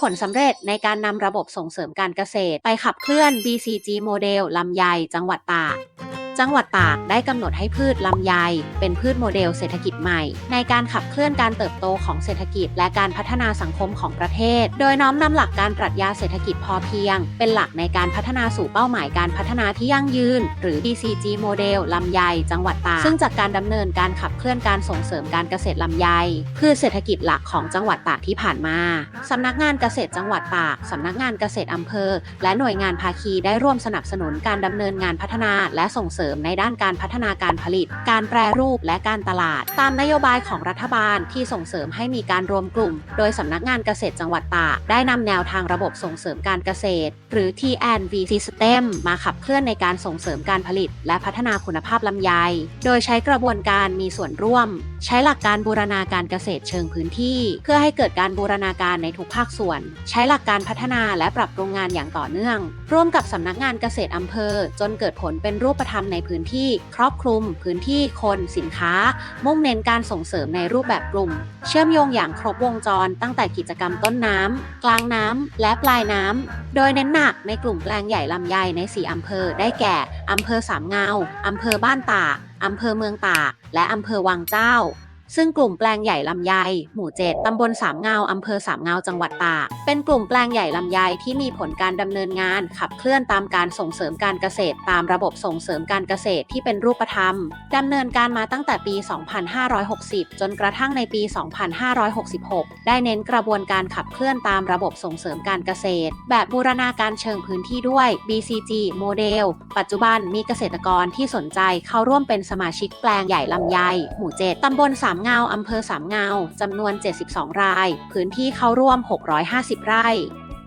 ผลสำเร็จในการนำระบบส่งเสริมการเกษตร ไปขับเคลื่อน BCG โมเดลลำไยจังหวัดตาก จังหวัดตากได้กำหนดให้พืชลำไย เป็นพืชโมเดลเศรษฐกิจใหม่ ในการขับเคลื่อนการเติบโตของเศรษฐกิจ และการพัฒนาสังคมของประเทศ โดยน้อมนำหลักการปรัชญาเศรษฐกิจพอเพียง เป็นหลักในการพัฒนาสู่เป้าหมายการพัฒนาที่ยั่งยืน หรือ BCG โมเดลลำไย จังหวัดตาก ซึ่งจากการดำเนินการขับเคลื่อนการส่งเสริมการเกษตรลำไยพืชเศรษฐกิจหลักของจังหวัดตากที่ผ่านมาสำนักงานเกษตรจังหวัดตากสำนักงานเกษตรอำเภอ และหน่วยงานภาคีได้ร่วมสนับสนุนการดำเนินงานพัฒนาและส่งเสริมในด้านการพัฒนาการผลิต การแปรรูปและการตลาด ตามนโยบายของรัฐบาลที่ส่งเสริมให้มีการรวมกลุ่ม โดยสำนักงานเกษตรจังหวัดตากได้นำแนวทางระบบส่งเสริมการเกษตร หรือ T&V System มาขับเคลื่อนในการส่งเสริมการผลิต และพัฒนาคุณภาพลำไย โดยใช้กระบวนการมีส่วนร่วม ใช้หลักการบูรณาการเกษตรเชิงพื้นที่ เพื่อให้เกิดการบูรณาการในทุกภาคส่วน ใช้หลักการพัฒนาและปรับปรุงงานอย่างต่อเนื่อง ร่วมกับสำนักงานเกษตรอำเภอ จนเกิดผลเป็นรูปธรรมในพื้นที่ครอบคลุม พื้นที่คนสินค้า มุ่งเน้นการส่งเสริมในรูปแบบกลุ่ม เชื่อมโยงอย่างครบวงจรตั้งแต่กิจกรรมต้นน้ำกลางน้ำและปลายน้ำโดยเน้นหนักในกลุ่มแปลงใหญ่ลำไยใน 4 อำเภอ ได้แก่อำเภอสามเงาอำเภอบ้านตากอำเภอเมืองตากและอำเภอวังเจ้า ซึ่งกลุ่มแปลงใหญ่ลำไย หมู่7ตำบลสามเงาอำเภอสามเงาจังหวัดตากเป็นกลุ่มแปลงใหญ่ลำไยที่มีผลการดำเนินงาน ขับเคลื่อนตามการส่งเสริมการเกษตร ตามระบบส่งเสริมการเกษตรที่เป็นรูปธรรมดำเนินการมาตั้งแต่ปี 2560 จนกระทั่งในปี 2566 ได้เน้นกระบวนการขับเคลื่อนตามระบบส่งเสริมการเกษตร แบบบูรณาการเชิงพื้นที่ด้วย BCG โมเดลปัจจุบันมีเกษตรกรที่สนใจเข้าร่วมเป็นสมาชิกแปลงใหญ่ลำไย หมู่7ตำบลสามเงาอำเภอสามเงาจำนวน 72 ราย พื้นที่เข้าร่วม 650 ไร่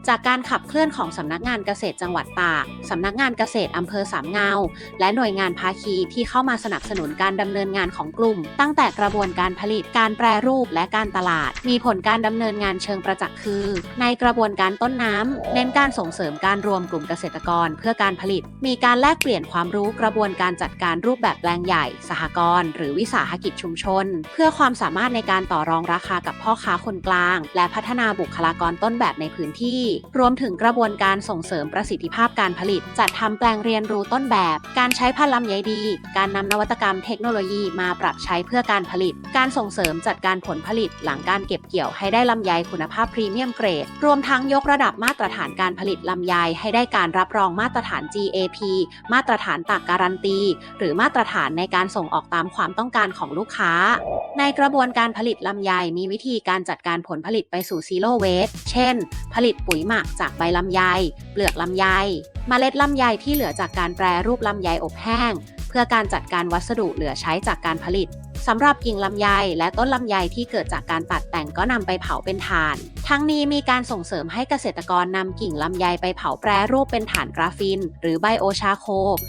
จากการขับเคลื่อนของสำนักงานเกษตรจังหวัดตากสำนักงานเกษตรอำเภอสามเงา และหน่วยงานภาคีที่เข้ามาสนับสนุนการดำเนินงานของกลุ่ม ตั้งแต่กระบวนการผลิตการแปรรูปและการตลาด มีผลการดำเนินงานเชิงประจักษ์คือ ในกระบวนการต้นน้ำเน้นการส่งเสริมการรวมกลุ่มเกษตรกรเพื่อการผลิต มีการแลกเปลี่ยนความรู้กระบวนการจัดการรูปแบบแปลงใหญ่ สหกรณ์หรือวิสาหกิจชุมชน เพื่อความสามารถในการต่อรองราคากับพ่อค้าคนกลาง และพัฒนาบุคลากรต้นแบบในพื้นที่รวมถึงกระบวนการส่งเสริมประสิทธิภาพการผลิต จัดทำแปลงเรียนรู้ต้นแบบ การใช้พันลำไยดี การนำนวัตกรรมเทคโนโลยีมาปรับใช้เพื่อการผลิต การส่งเสริมจัดการผลผลิตหลังการเก็บเกี่ยวให้ได้ลำไยคุณภาพพรีเมียมเกรด รวมทั้งยกระดับมาตรฐานการผลิตลำไยให้ได้การรับรองมาตรฐาน GAP มาตรฐานตากการันตี หรือมาตรฐานในการส่งออกตามความต้องการของลูกค้า ในกระบวนการผลิตลำไยมีวิธีการจัดการผลผลิตไปสู่ซีโร่เวสเช่น ผลิตปุ๋ยหมักจากใบลำไย เปลือกลำไยเมล็ดลำไยที่เหลือจากการแปรรูปลำไยอบแห้ง เพื่อการจัดการวัสดุเหลือใช้จากการผลิตสำหรับกิ่งลำไยและต้นลำไยที่เกิดจากการตัดแต่งก็นำไปเผาเป็นถ่าน ทั้งนี้มีการส่งเสริมให้เกษตรกรนำกิ่งลำไยไปเผาแปรรูปเป็นถ่านกราฟิน หรือไบโอชาโค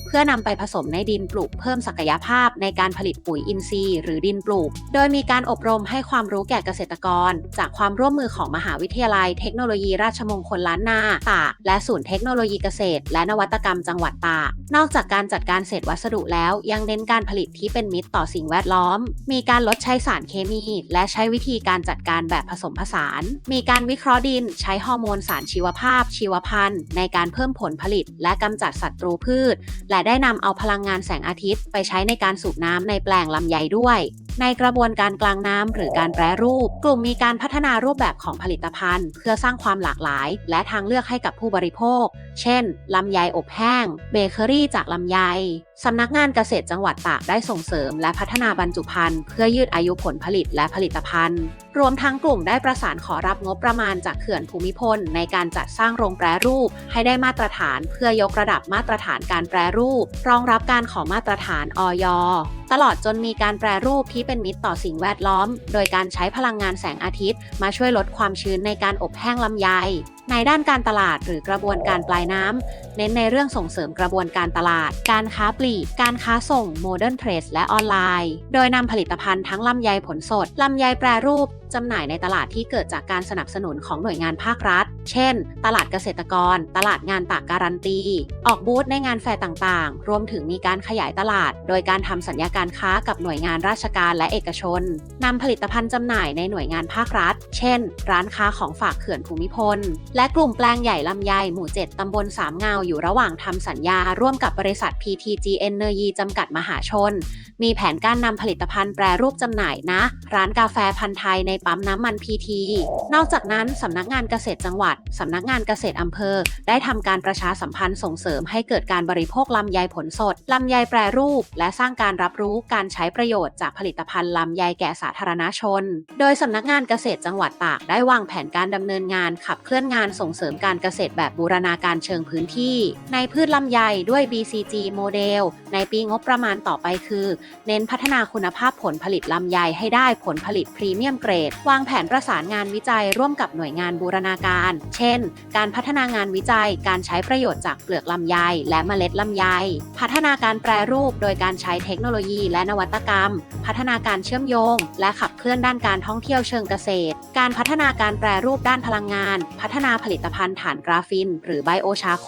เพื่อนำไปผสมในดินปลูกเพิ่มศักยภาพในการผลิตปุ๋ยอินทรีย์หรือดินปลูก โดยมีการอบรมให้ความรู้แก่เกษตรกร จากความร่วมมือของมหาวิทยาลัยเทคโนโลยีราชมงคลล้านนาตากและศูนย์เทคโนโลยีเกษตร และนวัตกรรมจังหวัดตากนอกจากการจัดการเศษวัสดุแล้ว ยังเน้นการผลิตที่เป็นมิตรต่อสิ่งแวดล้อม มีการลดใช้สารเคมี และใช้วิธีการจัดการแบบผสมผสาน มีการวิเคราะห์ดินใช้ฮอร์โมนสารชีวภาพ ชีวพันธุ์ ในการเพิ่มผลผลิต และกำจัดศัตรูพืช และได้นำเอาพลังงานแสงอาทิตย์ ไปใช้ในการสูบน้ำในแปลงลำไยด้วย ในกระบวนการกลางน้ำหรือการแปรรูป กลุ่มมีการพัฒนารูปแบบของผลิตภัณฑ์ เพื่อสร้างความหลากหลาย และทางเลือกให้กับผู้บริโภค เช่นลำไยอบแห้ง เบเกอรี่จากลำไยสำนักงานเกษตรจังหวัดตากได้ส่งเสริม และพัฒนาบรรจุภัณฑ์เพื่อยืดอายุผลผลิตและผลิตภัณฑ์ รวมทั้งกลุ่มได้ประสานขอรับงบประมาณจากเขื่อนภูมิพล ในการจัดสร้างโรงแปรรูป ให้ได้มาตรฐาน เพื่อยกระดับมาตรฐานการแปรรูป รองรับการขอมาตรฐานอย ตลอดจนมีการแปรรูปที่เป็นมิตรต่อสิ่งแวดล้อม โดยการใช้พลังงานแสงอาทิตย์ มาช่วยลดความชื้นในการอบแห้งลำไย ในด้านการตลาดหรือกระบวนการปลายน้ำ เน้นในเรื่องส่งเสริมกระบวนการตลาด การค้าปลีก การค้าส่งโมเดิร์นเทรดและออนไลน์ โดยนำผลิตภัณฑ์ทั้งลำไยผลสด ลำไยแปรรูปจำหน่ายในตลาดที่เกิดจากการสนับสนุนของหน่วยงานภาครัฐ เช่น ตลาดเกษตรกร ตลาดงานตากการันตี ออกบูธในงานแฟร์ต่างๆ รวมถึงมีการขยายตลาด โดยการทำสัญญาการค้ากับหน่วยงานราชการและเอกชน นำผลิตภัณฑ์จำหน่ายในหน่วยงานภาครัฐ เช่น ร้านค้าของฝากเขื่อนภูมิพลและกลุ่มแปลงใหญ่ลำไยหมู่ 7 ตำบลสามเงาอยู่ระหว่างทำสัญญา ร่วมกับบริษัท PTG Energy จำกัดมหาชน มีแผนการนำผลิตภัณฑ์แปรรูปจำหน่ายนะ ร้านกาแฟพันธ์ไทยในปั๊มน้ำมัน PT นอกจากนั้นสำนักงานเกษตรจังหวัดสำนักงานเกษตรอำเภอ ได้ทำการประชาสัมพันธ์ส่งเสริมให้เกิดการบริโภคลำไยผลสดลำไยแปรรูป และสร้างการรับรู้การใช้ประโยชน์จากผลิตภัณฑ์ลำไยแก่สาธารณชน โดยสำนักงานเกษตรจังหวัดตากได้วางแผนการดำเนินงานขับเคลื่อนงานส่งเสริมการเกษตรแบบบูรณาการเชิงพื้นที่ ในพืชลำไยด้วย BCG โมเดล ในปีงบประมาณต่อไปคือ เน้นพัฒนาคุณภาพผลผลิตลำไยให้ได้ผลผลิตพรีเมียมเกรด วางแผนประสานงานวิจัยร่วมกับหน่วยงานบูรณาการ เช่น การพัฒนางานวิจัย การใช้ประโยชน์จากเปลือกลำไย และเมล็ดลำไย พัฒนาการแปรรูปโดยการใช้เทคโนโลยีและนวัตกรรม พัฒนาการเชื่อมโยง และขับเคลื่อนด้านการท่องเที่ยวเชิงเกษตร การพัฒนาการแปรรูปด้านพลังงาน พัฒนาผลิตภัณฑ์ฐานกราฟิน หรือไบโอชาโค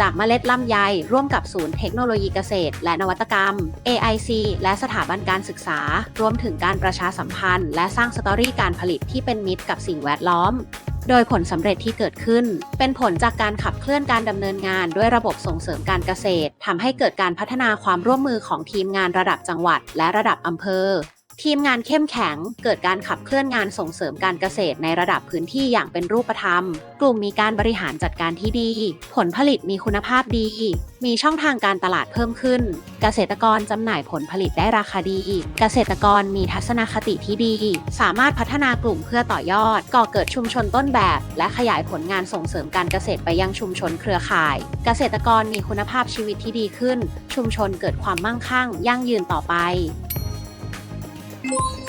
จากเมล็ดลำไย ร่วมกับศูนย์เทคโนโลยีเกษตร และนวัตกรรม AIC และสถาบันการศึกษา รวมถึงการประชาสัมพันธ์ และสร้างสตอรี่การผลิตที่เป็นมิตรกับสิ่งแวดล้อมโดยผลสำเร็จที่เกิดขึ้น เป็นผลจากการขับเคลื่อนการดำเนินงานด้วยระบบส่งเสริมการเกษตรทำให้เกิดการพัฒนาความร่วมมือของทีมงานระดับจังหวัด และระดับอำเภอ ทีมงานเข้มแข็ง เกิดการขับเคลื่อนงานส่งเสริมการเกษตรในระดับพื้นที่อย่างเป็นรูปธรรม กลุ่มมีการบริหารจัดการที่ดี ผลผลิตมีคุณภาพดี มีช่องทางการตลาดเพิ่มขึ้น เกษตรกรจำหน่ายผลผลิตได้ราคาดี เกษตรกรมีทัศนคติที่ดี สามารถพัฒนากลุ่มเพื่อต่อยอด ก่อเกิดชุมชนต้นแบบ และขยายผลงานส่งเสริมการเกษตรไปยังชุมชนเครือข่าย เกษตรกรมีคุณภาพชีวิตที่ดีขึ้น ชุมชนเกิดความมั่งคั่ง ยั่งยืนต่อไป 光。